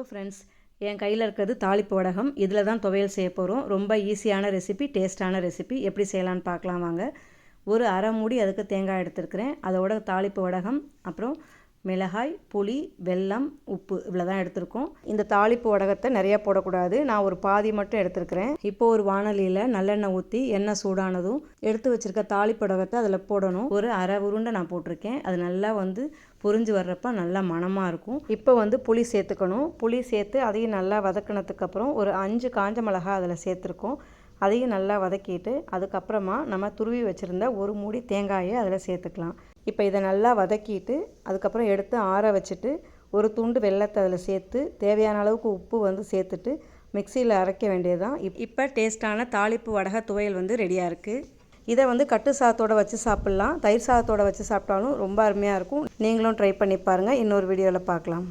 Hello friends என் கையில் இருக்கிறது தாளிப்பு வடகம். இதில் தான் துவையல் செய்ய போகிறோம் ரொம்ப ஈஸியான ரெசிபி டேஸ்ட்டான ரெசிபி எப்படி செய்யலான்னு பார்க்கலாம் வாங்க. ஒரு அரை மூடி அதுக்கு தேங்காய் எடுத்துருக்கிறேன். அதோட தாளிப்பு வடகம். அப்புறம் மிளகாய் புளி வெல்லம் உப்பு இவ்வளோ தான் எடுத்திருக்கோம். இந்த தாளிப்பு வடகத்தை நிறையா போடக்கூடாது. நான் ஒரு பாதி மட்டும் எடுத்துருக்கிறேன். இப்போ ஒரு வானொலியில் நல்லெண்ணெய் ஊற்றி எண்ணெய் சூடானதும் எடுத்து வச்சுருக்க தாளிப்பு வடகத்தை அதில் போடணும். ஒரு அரை உருண்டை நான் போட்டிருக்கேன். அது நல்லா வந்து புரிஞ்சு வர்றப்ப நல்லா மணமாக இருக்கும். இப்போ வந்து புளி சேர்த்துக்கணும். புளி சேர்த்து அதையும் நல்லா வதக்கினதுக்கப்புறம் ஒரு அஞ்சு காஞ்ச மிளகா அதில் சேர்த்துருக்கோம். அதையும் நல்லா வதக்கிட்டு அதுக்கப்புறமா நம்ம துருவி வச்சுருந்த ஒரு மூடி தேங்காயை அதில் சேர்த்துக்கலாம். இப்போ இதை நல்லா வதக்கிட்டு அதுக்கப்புறம் எடுத்து ஆற வச்சுட்டு ஒரு துண்டு வெள்ளத்தை அதில் சேர்த்து தேவையான அளவுக்கு உப்பு வந்து சேர்த்துட்டு மிக்சியில் அரைக்க வேண்டியது தான் இப் இப்போ டேஸ்ட்டான தாளிப்பு வடக துவையல் வந்து ரெடியாக இருக்குது இதை வந்து கட்டு சாதத்தோட வச்சு சாப்பிட்லாம். தயிர் சாதத்தோட வச்சு சாப்பிட்டாலும் ரொம்ப அருமையாக இருக்கும். நீங்களும் ட்ரை பண்ணி பாருங்கள் இன்னொரு வீடியோவில் பார்க்கலாம்